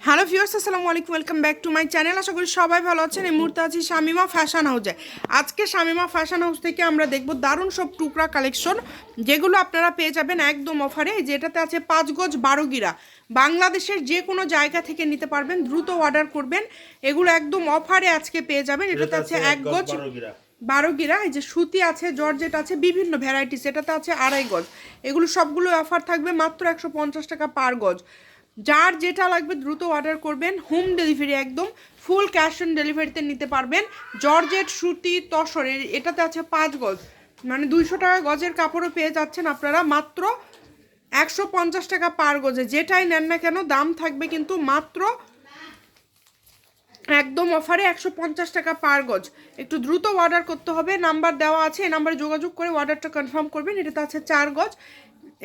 Hello viewers আসসালামু আলাইকুম welcome back to my channel. আশা করি সবাই ভালো আছেন। এই মুহূর্তে আছি শামিমা ফ্যাশন হাউসে আজকে শামিমা ফ্যাশন হাউস থেকে আমরা দেখব দারুণ সব টুকরা কালেকশন যেগুলো আপনারা পেয়ে যাবেন একদম অফারে। যেটাতে আছে পাঁচ গজ বারো গিরা। বাংলাদেশের যে কোনো জায়গা থেকে নিতে পারবেন দ্রুত অর্ডার করবেন। এগুলো একদম অফারে আজকে পেয়ে যাবেন। এটাতে আছে এক গজ বারো গিরা। এই যে সুতি আছে জর্জেট আছে বিভিন্ন ভ্যারাইটিস এটাতে আছে আড়াই গজ। এগুলো সবগুলো অফার থাকবে মাত্র একশো পঞ্চাশ টাকা পার গজ। যার যেটা লাগবে দ্রুত অর্ডার করবেন হোম ডেলিভারি একদম ফুল ক্যাশ অন ডেলিভারিতে নিতে পারবেন। জর্জেট সুতি তসর এটাতে আছে পাঁচ গজ। মানে দুইশো টাকা গজের কাপড়ও পেয়ে যাচ্ছেন আপনারা, মাত্র একশো পঞ্চাশ টাকা পার গজে। যেটাই নেন না কেন, দাম থাকবে কিন্তু মাত্র একদম অফারে একশো পঞ্চাশ টাকা পার গজ। একটু দ্রুত অর্ডার করতে হবে, নাম্বার দেওয়া আছে, এই নাম্বারে যোগাযোগ করে অর্ডারটা কনফার্ম করবেন, এটাতে আছে চার গজ।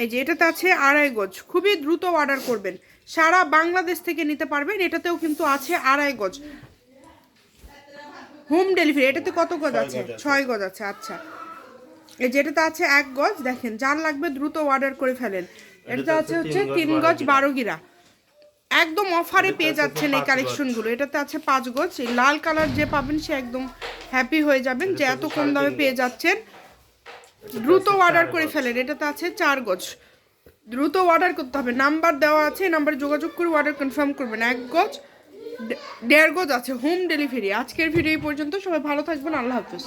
এই যে এটাতে আছে আড়াই গজ। খুবই দ্রুত অর্ডার করবেন। সারা বাংলাদেশ থেকে নিতে পারবেন। এটাতেও কিন্তু আছে আড়াই গজ। হোম ডেলিভারি এটাতে কত গজ আছে? ছয় গজ আছে আচ্ছা। এই যেটাতে আছে এক গজ দেখেন যার লাগবে দ্রুত অর্ডার করে ফেলেন। এটাতে আছে হচ্ছে তিন গজ বারো গিরা। একদম অফারে পেয়ে যাচ্ছেন এই কালেকশনগুলো এটাতে আছে পাঁচ গজ। এই লাল কালার যে পাবেন সে একদম হ্যাপি হয়ে যাবেন। যে এত কম দামে পেয়ে যাচ্ছেন দ্রুত অর্ডার করে ফেলেন। এটাতে আছে চার গজ। দ্রুত অর্ডার করতে হবে। নাম্বার দেওয়া আছে নাম্বারে যোগাযোগ করে অর্ডার কনফার্ম করবেন। এক গজ দেড় গজ আছে হোম ডেলিভারি আজকের ভিডিও এই পর্যন্ত। সবাই ভালো থাকবেন। আল্লাহ হাফিজ।